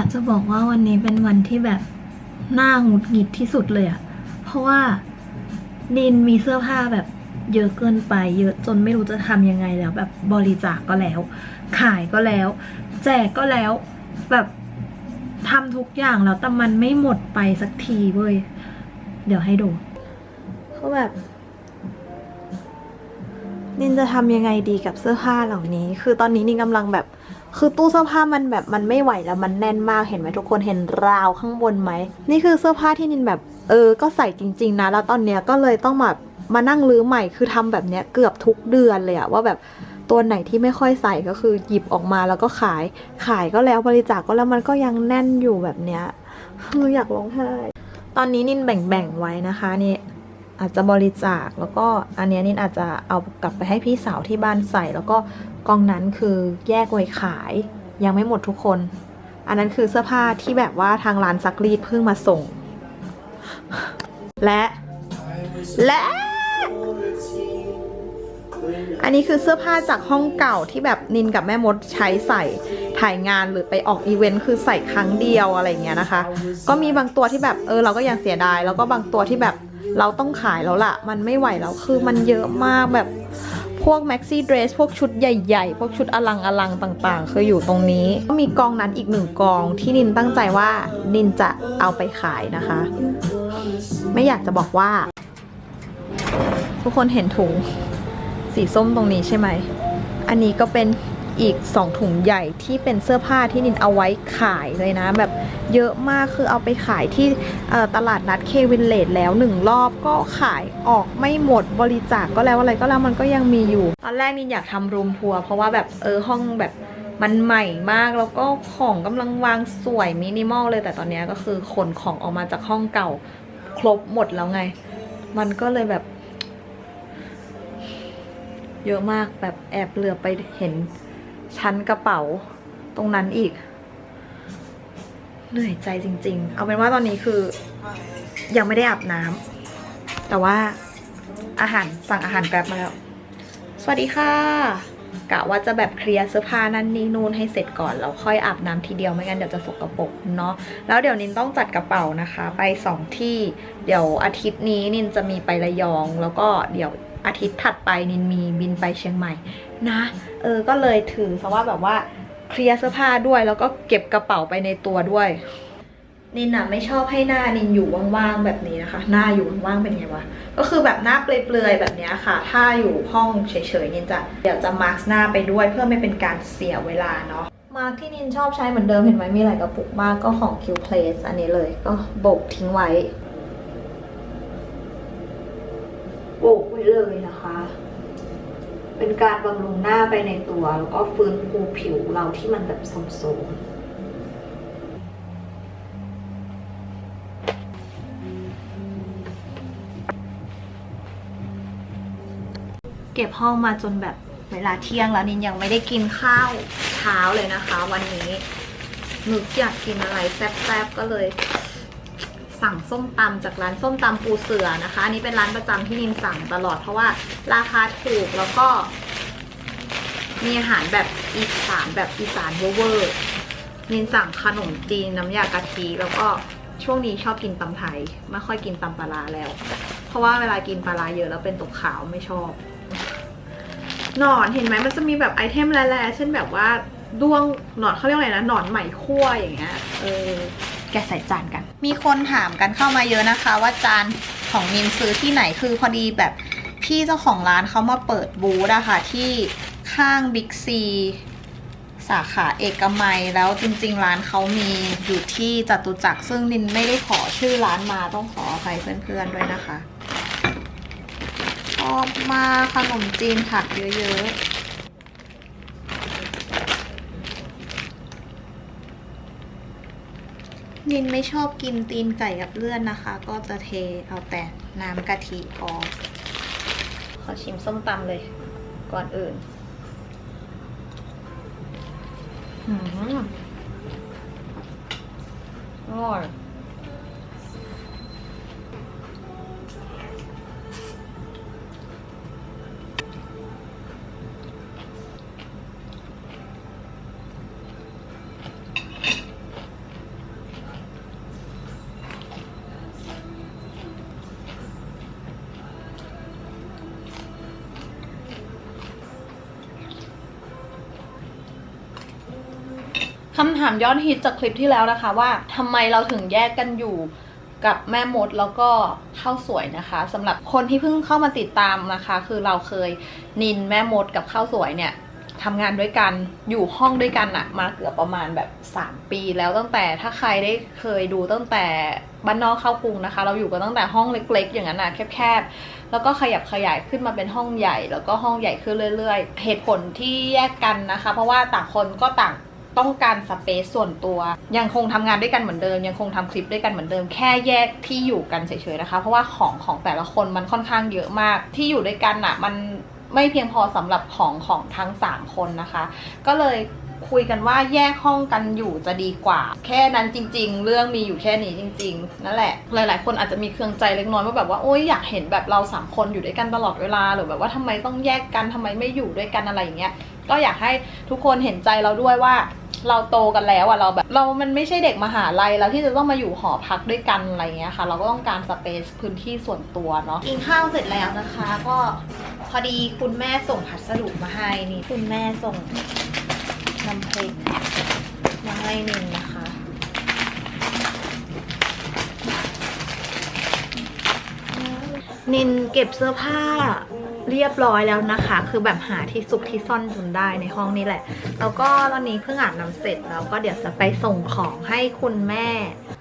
ากจะบอกว่าวันนี้เป็นวันที่แบบหน้าหงุดหงิดที่สุดเลยอะเพราะว่านินมีเสื้อผ้าแบบเยอะเกินไป เยอะจนไม่รู้จะทำยังไงแล้ว แบบบริจาคก็แล้ว ขายก็แล้ว แจกก็แล้ว แบบทำทุกอย่างแล้วแต่มันไม่หมดไปสักทีเว้ย เดี๋ยวให้ดูเขาแบบ นินจะทำยังไงดีกับเสื้อผ้าเหล่านี้ คือตอนนี้นินกำลังแบบ คือตู้เสื้อผ้ามันแบบมันไม่ไหวแล้วมันแน่นมากเห็นไหมทุกคนเห็นราวข้างบนไหม นี่คือเสื้อผ้าที่นินแบบเออ ก็ใส่จริง ๆ นะ แล้วตอนเนี้ยก็เลยต้องแบบมานั่งรื้อใหม่คือทำแบบเนี้ยเกือบทุกเดือนเลยอะว่าแบบตัวไหนที่ไม่ค่อยใส่ก็คือหยิบออกมาแล้วก็ขายขายก็แล้วบริจาคก็แล้วมันก็ยังแน่นอยู่แบบเนี้ยคืออยากร้องไห้ตอนนี้นินแบ่งๆไว้นะคะนี่อาจจะบริจาคแล้วก็อันเนี้ยนินอาจจะเอากลับไปให้พี่สาวที่บ้านใส่แล้วก็ กองนั้นคือแยกไว้ขาย ยังไม่หมดทุกคน อันนั้นคือเสื้อผ้าที่แบบว่าทางร้านซักรีดเพิ่งมาส่ง และ และ อันนี้คือเสื้อผ้าจากห้องเก่าที่แบบนินกับแม่มดใช้ใส่ถ่ายงานหรือไปออกอีเวนต์คือใส่ครั้งเดียวอะไรเงี้ยนะคะ ก็มีบางตัวที่แบบเออเราก็ยังเสียดาย แล้วก็บางตัวที่แบบเราต้องขายแล้วล่ะ มันไม่ไหวแล้วคือมันเยอะมากแบบ วกแม็กซี่เดรสพวกชุดใหญ่ๆ พวกชุดอลังอลังต่างๆ คืออยู่ตรงนี้ ก็มีกองนั้นอีกหนึ่งกองที่นินตั้งใจว่านินจะเอาไปขายนะคะ ไม่อยากจะบอกว่า ทุกคนเห็นถุงสีส้มตรงนี้ใช่ไหม อันนี้ก็เป็น อีกสองถุงใหญ่ที่เป็นเสื้อผ้าที่นินเอาไว้ขายเลยนะ แบบเยอะมากคือเอาไปขายที่ตลาดนัดเควินเลดแล้วหนึ่งรอบก็ขายออกไม่หมดบริจาคก็แล้วอะไรก็แล้วมันก็ยังมีอยู่ ตอนแรกนินอยากทำรูมทัวร์เพราะว่าแบบเออห้องแบบมันใหม่มากแล้วก็ของกำลังวางสวยมินิมอลเลยแต่ตอนนี้ก็คือขนของออกมาจากห้องเก่าครบหมดแล้วไง มันก็เลยแบบเยอะมากแบบแอบเหลือไปเห็น ชั้นกระเป๋าตรงนั้นอีก เหนื่อยใจจริง ๆ เอาเป็นว่าตอนนี้คือ ยังไม่ได้อาบน้ำแต่ว่าอาหารสั่งอาหารแกร็บมาแล้ว สวัสดีค่ะกะว่าจะแบบเคลียร์เสื้อผ้านั่นนี่นู่นให้เสร็จก่อนแล้วค่อยอาบน้ำทีเดียวไม่งั้นเดี๋ยวจะสกปรกเนาะแล้วเดี๋ยวนินต้องจัดกระเป๋านะคะ ไปสองที่ เดี๋ยวอาทิตย์นี้นินจะมีไประยอง แล้วก็เดี๋ยว อาทิตย์ถัดไปนินมีบินไปเชียงใหม่นะ เออ ก็เลยถือซะว่าแบบว่าเคลียร์เสื้อผ้าด้วยแล้วก็เก็บกระเป๋าไปในตัวด้วย นินอะไม่ชอบให้หน้านินอยู่ว่างๆแบบนี้นะคะ หน้าอยู่ว่างๆเป็นไงวะ ก็คือแบบหน้าเปลือยๆแบบนี้ค่ะ ถ้าอยู่ห้องเฉยๆนินจะเดี๋ยวจะมาร์กหน้าไปด้วยเพื่อไม่เป็นการเสียเวลาเนาะมาร์กที่นินชอบใช้เหมือนเดิมเห็นไหมมีหลายกระปุกมากก็ของ Q Place อันนี้เลยก็โบกทิ้งไว้ เลยนะคะ เป็นการบำรุงหน้าไปในตัว แล้วก็ฟื้นฟูผิวเราที่มันแบบโทรมเก็บห้องมาจนแบบเวลาเที่ยงแล้วนินยังไม่ได้กินข้าวเช้าเลยนะคะ วันนี้นึกอยากกินอะไรแซ่บๆก็เลย สั่งส้มตำจากร้านส้มตำปูเสือนะคะ อันนี้เป็นร้านประจำที่นินสั่งตลอดเพราะว่าราคาถูกแล้วก็ มีอาหารแบบอีสานแบบอีสานเวอร์นินสั่งขนมจีนน้ำยากะทิแล้วก็ช่วงนี้ชอบกินตำไทยไม่ค่อยกินตำปลาแล้ว เพราะว่าเวลากินปลาเยอะแล้วเป็นตกขาวไม่ชอบหนอนเห็นไหมมันจะมีแบบไอเทมแร่ๆเช่นแบบว่าด้วงหนอนเขาเรียกอะไรนะหนอนไหมคั่วอย่างเงี้ยเออ แกะใส่จานกัน มีคนถามกันเข้ามาเยอะนะคะ ว่าจานของนินซื้อที่ไหนคือพอดีแบบพี่เจ้าของร้านเขามาเปิดบูธอะค่ะที่ข้างบิ๊กซีสาขาเอกมัยแล้วจริง ๆ ร้านเขามีอยู่ที่จตุจักรซึ่งนินไม่ได้ขอชื่อร้านมาต้องขออภัยเพื่อนๆด้วยนะคะชอบมาขนมจีนผักเยอะๆ นินไม่ชอบกินตีนไก่กับเลือดนะคะ ก็จะเทเอาแต่น้ำกะทิพอขอชิมส้มตำเลย ก่อนอื่นหืมอร่อย คำถามยอดฮิตจากคลิปที่แล้วนะคะว่าทำไมเราถึงแยกกันอยู่กับแม่มดแล้วก็ข้าวสวยนะคะสำหรับคนที่เพิ่งเข้ามาติดตามนะคะ คือเราเคยนินแม่มดกับข้าวสวยเนี่ยทำงานด้วยกันอยู่ห้องด้วยกันอะมาเกือบประมาณแบบ 3 ปีแล้วตั้งแต่ถ้าใครได้เคยดูตั้งแต่บ้านนอกเข้ากรุงนะคะ เราอยู่กันตั้งแต่ห้องเล็ก ๆ อย่างนั้นอะแคบๆแล้วก็ขยับขยายขึ้นมาเป็นห้องใหญ่ แล้วก็ห้องใหญ่ขึ้นเรื่อย ๆ เหตุผลที่แยกกันนะคะ เพราะว่าต่างคนก็ต่าง ต้องการสเปซส่วนตัว ยังคงทำงานด้วยกันเหมือนเดิม ยังคงทำคลิปด้วยกันเหมือนเดิม แค่แยกที่อยู่กันเฉยๆนะคะ เพราะว่าของของแต่ละคนมันค่อนข้างเยอะมาก ที่อยู่ด้วยกันอะมันไม่เพียงพอสำหรับของของทั้ง 3 คนนะคะ ก็เลยคุยกันว่าแยกห้องกันอยู่จะดีกว่า แค่นั้นจริง ๆ เรื่องมีอยู่แค่นี้จริง ๆ นั่นแหละหลาย ๆ คนอาจจะมีเครื่องใจเล็กน้อยว่าแบบว่าโอ๊ยอยากเห็นแบบเราสามคนอยู่ด้วยกันตลอดเวลาหรือแบบว่าทำไมต้องแยกกันทำไมไม่อยู่ด้วยกันอะไรอย่างเงี้ยก็อยากให้ทุกคนเห็นใจเราด้วยว่า เราโตกันแล้วอะเราแบบเรามันไม่ใช่เด็กมหาลัยแล้วที่จะต้องมาอยู่หอพักด้วยกันอะไรเงี้ยค่ะ เราก็ต้องการสเปซพื้นที่ส่วนตัวเนาะกินข้าวเสร็จแล้วนะคะ ก็พอดีคุณแม่ส่งพัสดุมาให้นี่คุณแม่ส่งน้ำพริกมาให้นินนะคะนินเก็บเสื้อผ้า เรียบร้อยแล้วนะคะ คือแบบหาที่ซุกที่ซ่อนจนได้ในห้องนี้แหละ แล้วก็ตอนนี้เพิ่งอาบน้ำเสร็จแล้วก็เดี๋ยวจะไปส่งของให้คุณแม่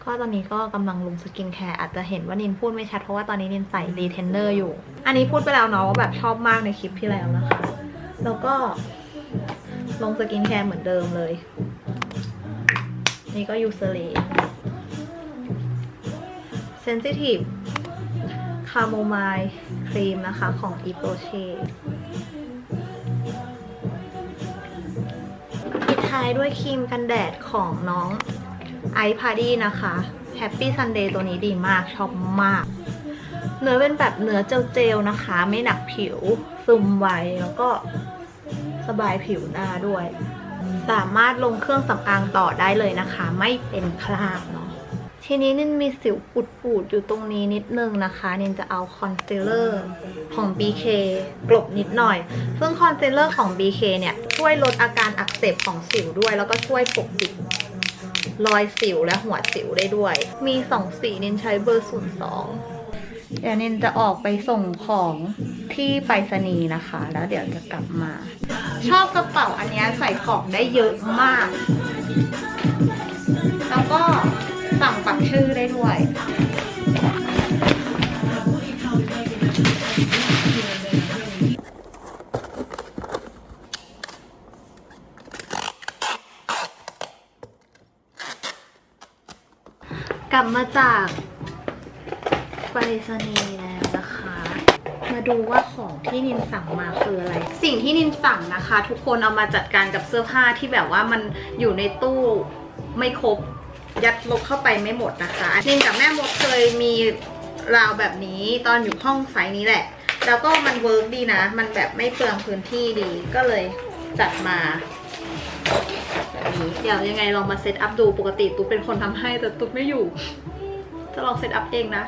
ก็ตอนนี้ก็กำลังลงสกินแคร์อาจจะเห็นว่านินพูดไม่ชัดเพราะว่าตอนนี้นินใส่รีเทนเนอร์อยู่ อันนี้พูดไปแล้วเนาะว่าแบบชอบมากในคลิปที่แล้วนะคะ แล้วก็ลงสกินแคร์เหมือนเดิมเลย นี่ก็ยูเซเลเซนซิทีฟ คาโมไมล์ครีมนะคะของ e p o c h e ปิดท้ายด้วยครีมกันแดดของน้องไอพาดี้นะคะ Happy Sunday ตัวนี้ดีมาก ชอบมาก เนื้อเป็นแบบเนื้อเจลๆนะคะ ไม่หนักผิว ซึมไวแล้วก็สบายผิวหน้าด้วย สามารถลงเครื่องสำอางต่อได้เลยนะคะ ไม่เป็นคราบเน ทีนี้นินมีสิวปูดๆอยู่ตรงนี้นิดนึงนะคะ นินจะเอาคอนซีลเลอร์ของ BK กลบนิดหน่อย ซึ่งคอนซีลเลอร์ของ BK เนี่ย ช่วยลดอาการอักเสบของสิวด้วย แล้วก็ช่วยปกปิดรอยสิวและหัวสิวได้ด้วย มีสองสีนินใช้เบอร์02เดี๋ยวนินจะออกไปส่งของที่ไปรษณีย์นะคะ แล้วเดี๋ยวจะกลับมา ชอบกระเป๋าอันนี้ใส่ของได้เยอะมาก แล้วก็ สั่งปักชื่อได้ด้วย กลับมาจากไปรษณีย์แล้วนะคะ มาดูว่าของที่นินสั่งมาคืออะไร สิ่งที่นินสั่งนะคะ ทุกคนเอามาจัดการกับเสื้อผ้าที่แบบว่ามันอยู่ในตู้ไม่ครบ ยัดลบเข้าไปไม่หมดนะคะนินกับแม่มดเคยมีราวแบบนี้ตอนอยู่ห้องไซส์นี้แหละ แล้วก็มันเวิร์กดีนะ มันแบบไม่เปลืองพื้นที่ดีก็เลยจัดมาแบบนี้เดี๋ยวยังไงลองมาเซตอัพดูปกติตุ๊กเป็นคนทำให้แต่ตุ๊กไม่อยู่ จะลองเซตอัพเองนะ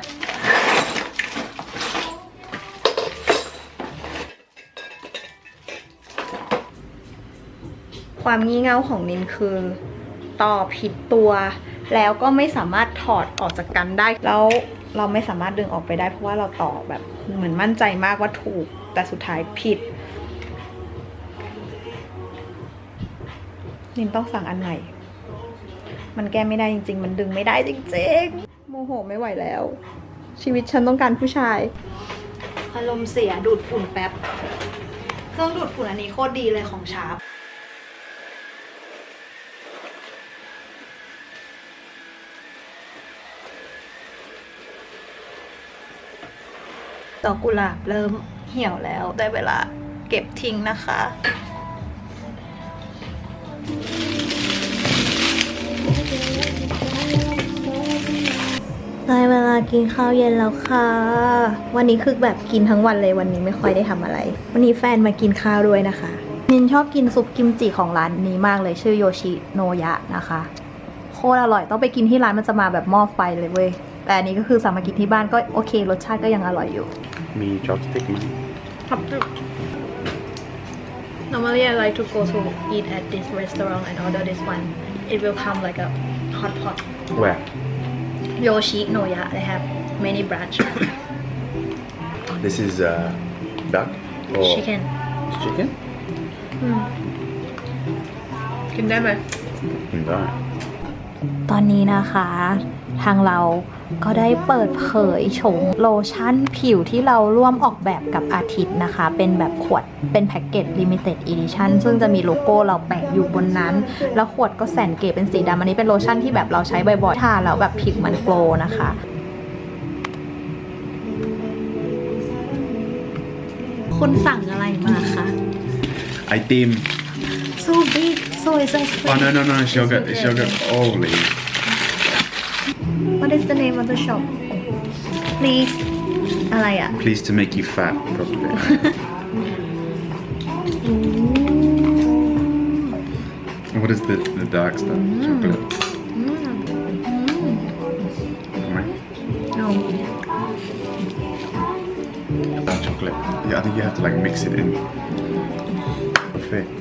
ความงี่เง่าของนินคือ ต่อผิดตัว แล้วก็ไม่สามารถถอดออกจากกันได้ แล้วเราไม่สามารถดึงออกไปได้ เพราะว่าเราต่อแบบเหมือนมั่นใจมากว่าถูก แต่สุดท้ายผิด นินต้องสั่งอันใหม่ มันแก้ไม่ได้จริง ๆ มันดึงไม่ได้จริงๆ โมโหไม่ไหวแล้ว ชีวิตฉันต้องการผู้ชาย อารมณ์เสียดูดฝุ่นแป๊บ เครื่องดูดฝุ่นอันนี้โคตรดีเลยของชาร์ป ดอกกุหลาบเริ่มเหี่ยวแล้วได้เวลาเก็บทิ้งนะคะ ได้เวลากินข้าวเย็นแล้วค่ะ วันนี้คือแบบกินทั้งวันเลยวันนี้ไม่ค่อยได้ทำอะไร วันนี้แฟนมากินข้าวด้วยนะคะนินชอบกินซุปกิมจิของร้านนี้มากเลยชื่อโยชิโนยะนะคะ โคตรอร่อยต้องไปกินที่ร้านมันจะมาแบบหม้อไฟเลยเว้ยแต่อันนี้ก็คือสั่งมากินที่บ้านก็โอเค รสชาติก็ยังอร่อยอยู่ มีจ็อบสติ๊กไหม Normally I like to go to eat at this restaurant and order this one it will come like a hot pot Where? Yoshi Noya they have many branch This is uh, duck or chicken chicken? กินได้ไหม Mm, right. ตอนนี้นะคะ ทางเรา ก็ได้เปิดเผยโฉมโลชั่นผิวที่เราร่วมออกแบบกับอาทิตย์นะคะ เป็นแบบขวดเป็นแพ็กเกจ Limited Edition ซึ่งจะมีโลโก้เราแปะอยู่บนนั้น แล้วขวดก็แสนเก๋เป็นสีดำอันนี้เป็นโลชั่นที่แบบเราใช้บ่อยๆทาแล้วแบบผิวมันโกลว์นะคะคุณสั่งอะไรมาคะ Item. so big so expensive Oh no no no sugar sugar only. What is the name of the shop? Please. Alaya. Please to make you fat, probably. mm. and what is the, the dark stuff? Mm. Chocolate. Mm. No. Dark chocolate. Yeah, I think you have to like mix it in. Perfect.